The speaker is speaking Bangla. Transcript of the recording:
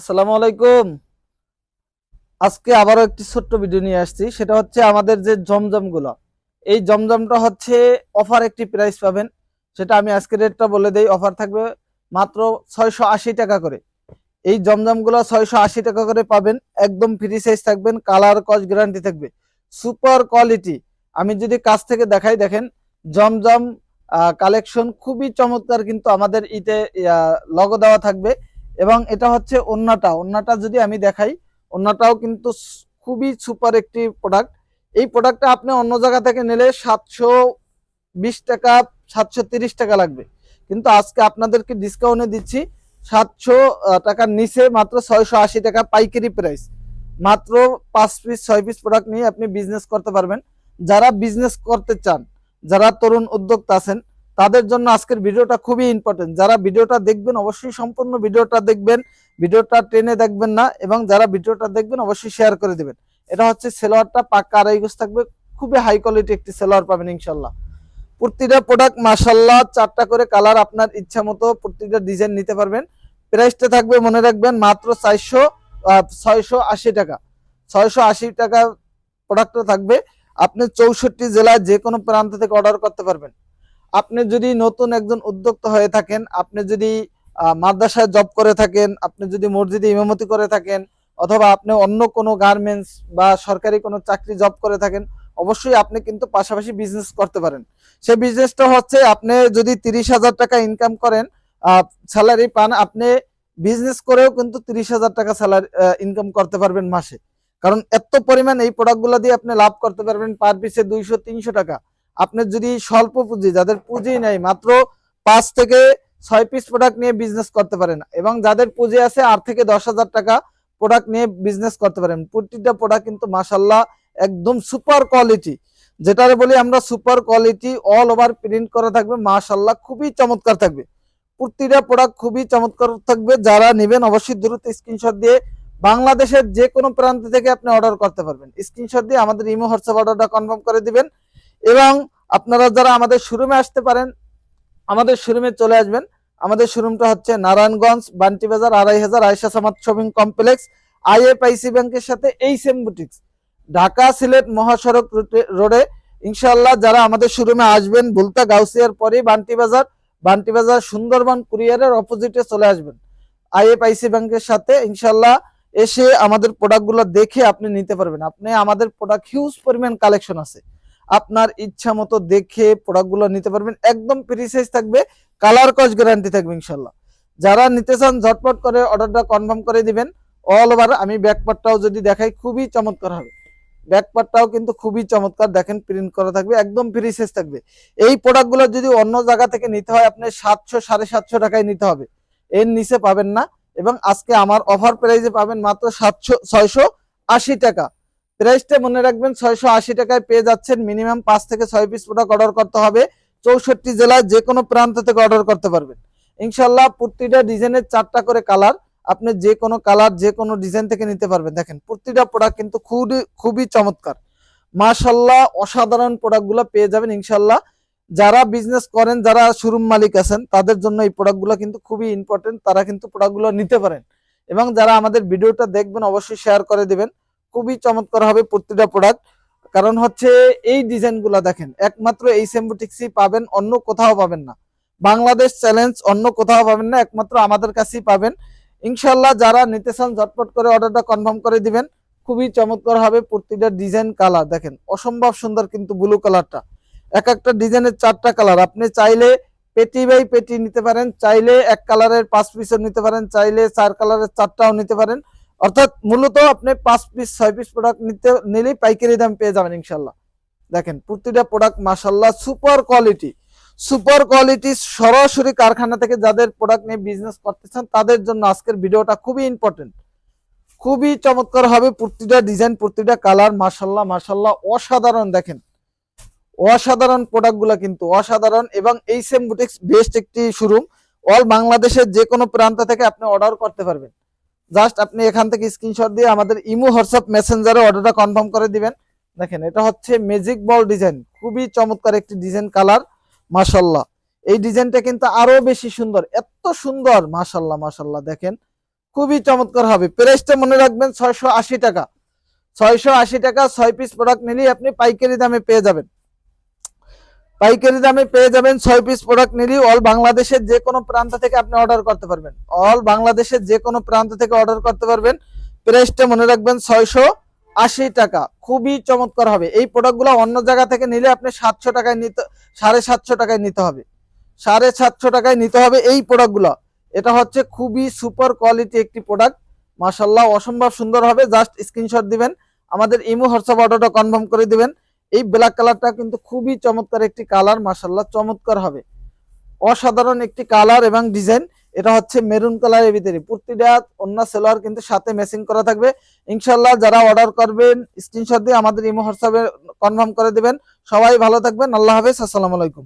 আসসালামু আলাইকুম। আজকে আবারও একটি ছোট্ট ভিডিও নিয়ে আসছি। সেটা হচ্ছে আমাদের যে জমজমগুলো এই জমজমটা হচ্ছে অফার একটি প্রাইস পাবেন। সেটা আমি আজকে রেটটা বলে দেই। অফার থাকবে মাত্র ছয়শো আশি টাকা করে। এই জমজমগুলো ছয়শো আশি টাকা করে পাবেন। একদম ফ্রি সাইজ থাকবেন। কালার কস গ্যারান্টি থাকবে। সুপার কোয়ালিটি আমি যদি কাছ থেকে দেখাই, দেখেন জমজম কালেকশন খুবই চমৎকার কিন্তু আমাদের ইতে লগো দেওয়া থাকবে। এবং এটা হচ্ছে ওন্নাটা ওন্নাটা যদি আমি দেখাই ওন্নাটাও কিন্তু খুবই সুপার একটি প্রোডাক্ট এই প্রোডাক্টটা আপনি অন্য জায়গা থেকে নিলে সাতশো বিশ টাকা, সাতশো তিরিশ টাকা লাগবে। কিন্তু আজকে আপনাদেরকে ডিসকাউন্টে দিচ্ছি সাতশো টাকার নিচে মাত্র ছয়শো আশি টাকা পাইকারি প্রাইস মাত্র পাঁচ পিস ছয় পিস প্রোডাক্ট নিয়ে আপনি বিজনেস করতে পারবেন। যারা বিজনেস করতে চান, যারা তরুণ উদ্যোক্তা আছেন তাদের জন্য আজকের ভিডিওটা খুবই ইম্পর্টেন্ট যারা ভিডিওটা দেখবেন, অবশ্যই সম্পূর্ণ ভিডিওটা দেখবেন। ভিডিওটা টেনে দেখবেন না এবং যারা ভিডিওটা দেখবেন, অবশ্যই শেয়ার করে দেবেন। এটা হচ্ছে সেলোয়ারটা পাক্কা আড়াই গজ থাকবে। খুবই হাই কোয়ালিটি একটি সেলোয়ার পাবেন ইনশাল্লাহ প্রতিটা প্রোডাক্ট মাসাল্লাহ চারটা করে কালার আপনার ইচ্ছা মতো প্রতিটা ডিজাইন নিতে পারবেন। প্রাইসটা থাকবে, মনে রাখবেন, মাত্র চারশো ছয়শো আশি টাকা। ছয়শো আশি টাকা প্রোডাক্টটা থাকবে। আপনি চৌষট্টি জেলায় যে কোনো প্রান্ত থেকে অর্ডার করতে পারবেন। আপনি যদি নতুন একজন উদ্যোক্তা হয়ে থাকেন, আপনি যদি মাদ্রাসায় জব করে থাকেন, আপনি যদি মসজিদে ইমামতি করে থাকেন, অথবা আপনি অন্য কোনো গার্মেন্টস বা সরকারি কোনো চাকরি জব করে থাকেন, অবশ্যই আপনি কিন্তু পাশাপাশি বিজনেস করতে পারেন। সেই বিজনেসটা হচ্ছে আপনি যদি তিরিশ হাজার টাকা ইনকাম করেন স্যালারি পান, আপনি বিজনেস করেও কিন্তু তিরিশ হাজার টাকা স্যালারি ইনকাম করতে পারবেন মাসে। কারণ এত পরিমাণ এই প্রোডাক্টগুলো দিয়ে আপনি লাভ করতে পারবেন পার পিসে দুইশো, তিনশো টাকা। আপনার যদি স্বল্প পুঁজি, যাদের পুঁজি নেই, মাত্র পাঁচ থেকে ছয় পিস প্রোডাক্ট নিয়ে বিজনেস করতে পারেন এবং যাদের পুঁজি আছে আট থেকে দশ হাজার টাকা প্রোডাক্ট নিয়ে বিজনেস করতে পারেন। প্রতিটা প্রোডাক্ট কিন্তু মাসাল্লাহ একদম সুপার কোয়ালিটি যেটারে বলি আমরা super quality all over print করা থাকবে মাশাল্লাহ খুবই চমৎকার থাকবে। প্রতিটা প্রোডাক্ট খুবই চমৎকার থাকবে। যারা নেবেন অবশ্যই দ্রুত স্ক্রিনশট দিয়ে বাংলাদেশের যে কোনো প্রান্ত থেকে আপনি অর্ডার করতে পারবেন। স্ক্রিনশট দিয়ে আমাদের ইমো, হোয়াটসঅ্যাপ অর্ডারটা কনফার্ম করে দিবেন। এবং আপনারা যারা আমাদের শোরুমে আসতে পারেন, আমাদের শোরুমে চলে আসবেন। আমাদের শোরুমটা হচ্ছে নারায়ণগঞ্জ, বান্টি বাজার, আড়াই হাজার Ayesha Samad shopping complex IFIC ব্যাংকের সাথে এই সেম বুটিক্স ঢাকা, সিলেট, মহাসড়ক রোডে ইনশাআল্লাহ যারা আমাদের শোরুমে আসবেন, ভুলতা গাউসিয়ার পরে বান্টি বাজার বান্টি বাজার সুন্দরবন কুরিয়ারের অপোজিটে চলে আসবেন। আইএফআইসি ব্যাংকের সাথে ইনশাআল্লাহ এসে আমাদের প্রোডাক্টগুলো দেখে আপনি নিতে পারবেন। আপনি আমাদের প্রোডাক্ট হিউজ পরিমাণ কালেকশন আছে। আপনার ইচ্ছা মতো দেখে প্রোডাক্টগুলো নিতে পারবেন। একদম প্রিসাইজ থাকবে কালার কস গ্যারান্টি থাকবে ইনশাল্লাহ যারা নিতে চান, ঝটপট করে অর্ডারটা কনফার্ম করে দিবেন। অল ওভার আমি ব্যাকপার্টটাও যদি দেখাই, খুবই চমৎকার হবে। ব্যাকপার্টটাও কিন্তু খুবই চমৎকার, দেখেন প্রিন্ট করা থাকবে, একদম ফ্রি সাইজ থাকবে। এই প্রোডাক্টগুলো যদি অন্য জায়গা থেকে নিতে হয় আপনি সাতশো, সাড়ে সাতশো টাকায় নিতে হবে। এর নিচে পাবেন না, এবং আজকে আমার অফার প্রাইসে পাবেন মাত্র সাতশো, ছয়শো আশি টাকা। প্রাইসটা মনে রাখবেন ছয়শো আশি টাকায় পেয়ে যাচ্ছেন। মিনিমাম পাঁচ থেকে ছয় পিস প্রোডাক্ট অর্ডার করতে হবে। চৌষট্টি জেলায় যে কোনো প্রান্ত থেকে অর্ডার করতে পারবেন। ইনশাল্লাহ প্রতিটা ডিজাইনের চারটা করে কালার আপনি যে কোনো কালার যে কোনো ডিজাইন থেকে নিতে পারবেন। দেখেন, প্রতিটা প্রোডাক্ট কিন্তু খুবই খুবই চমৎকার। মাশাল্লাহ অসাধারণ প্রোডাক্টগুলো পেয়ে যাবেন ইনশাল্লাহ যারা বিজনেস করেন, যারা শোরুম মালিক আছেন, তাদের জন্য এই প্রোডাক্টগুলো কিন্তু খুবই ইম্পর্টেন্ট তারা কিন্তু প্রোডাক্টগুলো নিতে পারেন। এবং যারা আমাদের ভিডিওটা দেখবেন, অবশ্যই শেয়ার করে দিবেন। খুবই চমৎকার হবে প্রতিটা প্রোডাক্ট কারণ হচ্ছে এই ডিজাইনগুলো দেখেন, একমাত্র এই সেম্বুটিক্সই পাবেন, অন্য কোথাও পাবেন না। বাংলাদেশ চ্যালেঞ্জ অন্য কোথাও পাবেন না, একমাত্র আমাদের কাছেই পাবেন। ইনশাল্লাহ যারা নিতে চান, ঝটপট করে অর্ডারটা কনফার্ম করে দিবেন। খুবই চমৎকার হবে প্রতিটা ডিজাইন কালার দেখেন। অসম্ভব সুন্দর কিন্তু ব্লু কালারটা এক একটা ডিজাইনের চারটা কালার আপনি চাইলে পেটি বাই পেটি নিতে পারেন, চাইলে এক কালারের পাঁচ পিসও নিতে পারেন, চাইলে চার কালারের চারটাও নিতে পারেন। অর্থাৎ মূলত আপনি পাঁচ পিস ছয় পিস প্রোডাক্ট নিতে, নিলেই পাইকারি দাম পেয়ে যাবেন ইনশাল্লাহ দেখেন, প্রতিটা প্রোডাক্ট মাসাল্লাহ সুপার কোয়ালিটি সুপার কোয়ালিটি সরাসরি কারখানা থেকে যাদের প্রোডাক্ট নিয়ে বিজনেস করতে চান তাদের জন্য আজকের ভিডিওটা খুবই ইম্পর্টেন্ট খুবই চমৎকার হবে প্রতিটা ডিজাইন প্রতিটা কালার মাসাল্লাহ মাসাল্লাহ অসাধারণ দেখেন। অসাধারণ প্রোডাক্টগুলো কিন্তু, অসাধারণ এবং এই সেম বুটিক্স বেস্ট একটি শোরুম অল বাংলাদেশের যে কোনো প্রান্ত থেকে আপনি অর্ডার করতে পারবেন। জাস্ট আপনি এখান থেকে স্ক্রিনশট দিয়ে আমাদের ইমো হোয়াটসঅ্যাপ মেসেঞ্জারে অর্ডারটা কনফার্ম করে দিবেন। দেখেন, এটা হচ্ছে ম্যাজিক বল ডিজাইন খুবই চমৎকার একটি ডিজাইন কালার মাশাল্লাহ এই ডিজাইনটা কিন্তু আরও বেশি সুন্দর, এত সুন্দর মাশাল্লাহ মাশাল্লাহ দেখেন। খুবই চমৎকার হবে। প্রাইসটা মনে রাখবেন ছয়শো আশি টাকা। ছয়শো আশি টাকা, ছয় পিস প্রোডাক্ট নিলেই আপনি পাইকারি দামে পেয়ে যাবেন। পাইকারি দামে পেয়ে যাবেন ছয় পিস প্রোডাক্ট নিলেই অল বাংলাদেশের যে কোনো প্রান্ত থেকে আপনি অর্ডার করতে পারবেন। অল বাংলাদেশের যে কোনো প্রান্ত থেকে অর্ডার করতে পারবেন। প্রাইসটা মনে রাখবেন ছয়শো আশি টাকা। খুবই চমৎকার হবে। এই প্রোডাক্টগুলো অন্য জায়গা থেকে নিলে আপনি সাতশো টাকায় নিতে, সাড়ে সাতশো টাকায় নিতে হবে। সাড়ে সাতশো টাকায় নিতে হবে এই প্রোডাক্টগুলো এটা হচ্ছে খুবই সুপার কোয়ালিটি একটি প্রোডাক্ট মাশাল্লাহ অসম্ভব সুন্দর হবে। জাস্ট স্ক্রিনশট দিবেন। আমাদের ইমো হোয়াটসঅ্যাপ অর্ডারটা কনফার্ম করে দিবেন। এই ব্ল্যাক কালারটা কিন্তু খুবই চমৎকার একটি কালার মাসাল্লাহ চমৎকার হবে। অসাধারণ একটি কালার এবং ডিজাইন এটা হচ্ছে মেরুন কালারের ভিতরে। প্রতিটা অন্য সেলোয়ার কিন্তু সাথে ম্যাচিং করা থাকবে। ইনশাল্লাহ যারা অর্ডার করবেন স্ক্রিনশট দিয়ে আমাদের ইমো হোয়াটসঅ্যাপে কনফার্ম করে দেবেন। সবাই ভালো থাকবেন, আল্লাহ হাফেজ, আসসালামু আলাইকুম।